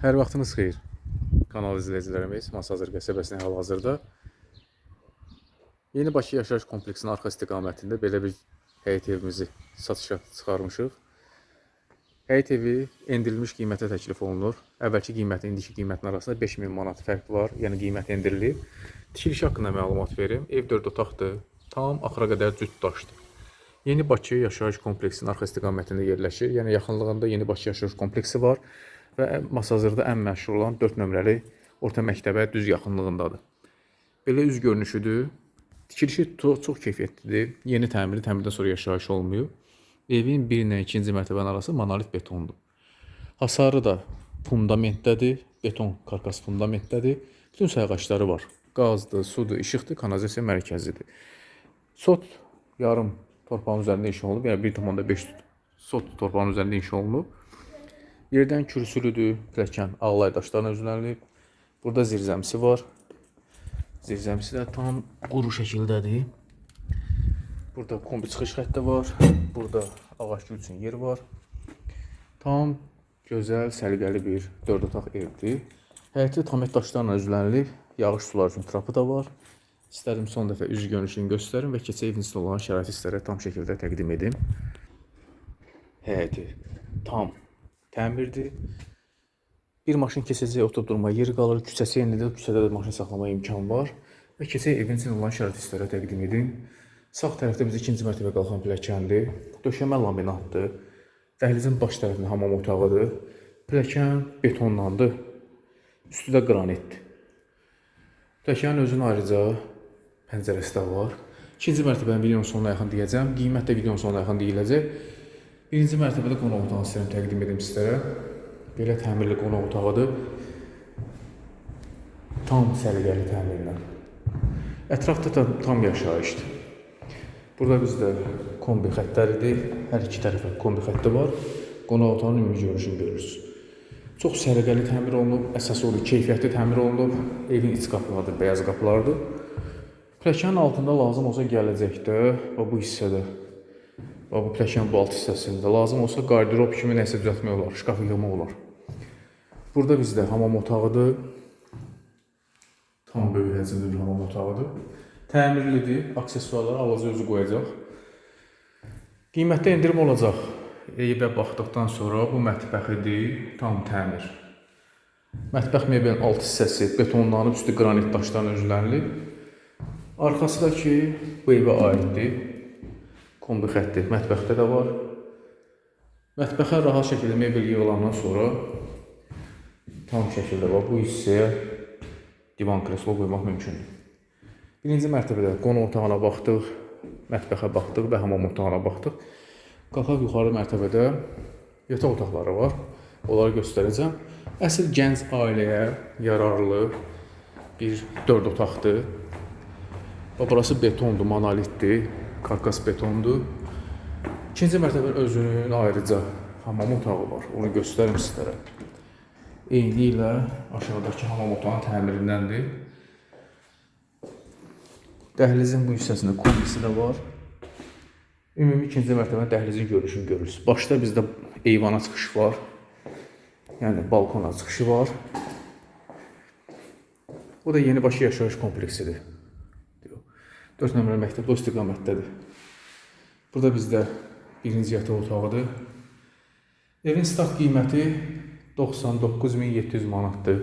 Hər vaxtınız xeyir. Kanal izləyicilərimiz Masazır qəsəbəsinin hal-hazırda Yeni Bakı yaşayış kompleksinin arxa istiqamətində belə bir həyət evimizi satışa çıxarmışıq. Həyət evi endirilmiş qiymətə təklif olunur. Əvvəlki qiymətin indiki qiymətin arasında 5000 manat fərq var. Yəni qiymət endirilib. Tikiliş haqqında məlumat verim. Ev 4 otaqdır. Tam axıra qədər cüt daşdır. Yeni Bakı yaşayış kompleksinin arxa istiqamətində yerləşir. Yəni yaxınlığında Yeni Bakı yaşayış kompleksi var və Masazırda ən məşhur olan 4 nömrəli orta məktəbə düz yaxınlığındadır. Belə üz görünüşüdür. Tikilişi to- çox keyfiyyətlidir. Yeni təmiri, təmirdən sonra yaşayış olmuyor. Evin 1 ilə 2-ci mərtəbənin arası monolit betondur. Hasarı da fundamentdədir, beton karkas fundamentdədir. Bütün sayğaçları var. Qazdır, sudur, işıqdır, kanalizasiya mərkəzidir. Sot yarım torpağın üzərində inşa olunub, yəni 1.5 sot torpağın üzərində inşa olunub. Yerdən kürsülüdür, pilləkən ağlay daşlarla üzlənilib. Burada zirzəmisi var. Zirzəmisi də tam quru şəkildədir. Burada kombi çıxış xətti var. Burada ağac üçün yer var. Tam gözəl, səliqəli bir 4 otaq evdir. Həyəti tamet daşlarla üzlənilib. Yağış sular üçün trapı da var. İstədim son dəfə üz görünüşünü göstərim və keçə evinizdə olan şəraiti sizlərə tam şəkildə təqdim edim. Həyəti tam təmirdir. Bir maşın keçəcək, oturub durma yeri qalır, küçəsi enlidir, küçədə də maşın saxlama imkan var. Və keçək evin üçün olan şəraiti sizlərə təqdim edim. Sağ tərəfdə biz ikinci mərtəbə qalxan pilləkəndir. Döşəmə laminatdır. Dəhlizin baş tərəfində hamam otağıdır. Pilləkən betonlandı. Üstü də qranitdir. Pilləkənin özünün ayrıca pəncərəsi də var. İkinci mərtəbənin videonun sonuna yaxın deyəcəm. Qiymət də videonun sonuna yaxın deyiləcək. Birinci mərtəbədə qonaq otağını istəyirəm təqdim edim sizlərə. Belə təmirli qonaq otağıdır. Tam səliqəli təmirlə. Ətrafda da tam yaşayışdır. Burada bizdə kombi xəttləridir. Hər iki tərəfə kombi xətti var. Qonaq otağının ümumi görünüşünü görürsünüz. Çox səliqəli təmir olunub, əsas odur keyfiyyətli təmir olunub. Evin iç qapıları bəyaz qapılardır. Pilləkənin altında lazım olsa gələcəkdə və bu hissədə və bu pilləkənin bu alt hissəsində lazım olsa qardirob kimi nəsə düzəltmək olar, şkaf yığmaq olar. Burada bizdə hamam otağıdır. Tam böyük həcmli bir hamam otağıdır. Təmirlidir, aksesuarları alaca özü qoyacaq. Qiymətdə endirim olacaq. Evə baxdıqdan sonra bu mətbəxidir, tam təmir. Mətbəx mebelin alt hissəsi betonlanıb, üstü qranit daşlarla üzlənilib. Arxası da ki, bu evə aiddir. Kombi xətti mətbəxdə də var. Mətbəxə rahat şəkildə mebel yığılandan sonra tam şəkildə var. Bu hissəyə divan kreslo qoymaq mümkündür. Birinci mərtəbədə qonaq otağına baxdıq, mətbəxə baxdıq və hamam otağına baxdıq. Qalxaq yuxarı mərtəbədə yataq otaqları var. Onları göstərəcəm. Əsl gənc ailəyə yararlı bir 4 otaqdır. Və burası betondur, monolitdir, karkas betondur. İkinci mərtəbənin özünün ayrıca hamam otağı var. Onu göstərim sizlərə. Eyni ilə aşağıdakı hamam otağının təmirindəndir. Dəhlizin bu hissəsində kombisi də var. Ümumi ikinci mərtəbə dəhlizin görünüşünü görürsünüz. Başda bizdə eyvana çıxış var. Yəni balkona çıxışı var. Bu da yeni Bakı yaşayış kompleksidir. 4 nömrəli məktəb o istiqamətdədir. Burada bizdə birinci yataq otağıdır. Evin start qiyməti 99700 manatdır.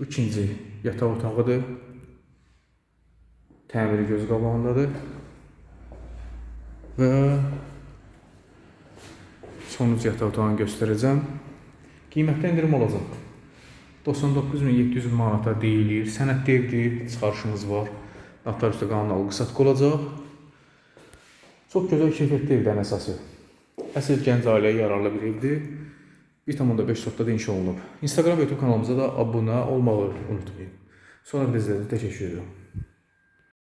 İkinci yataq otağıdır. Təmiri göz qabağındadır. Və sonuncu yataq otağını göstərəcəm. Qiymətdə endirim olacaq. 99700 manata deyilir. Sənədli evdir, çıxarışımız var. Notar üstə qanun alqı satqı olacaq. Çox gözəl keyfiyyətli evdən əsası. Əsl gənc ailəyə yararlı bir evdir. 1.5 sotda da inşa olunub. Instagram və YouTube kanalımıza da abunə olmağı unutmayın. Sonra üçün təşəkkür edirəm.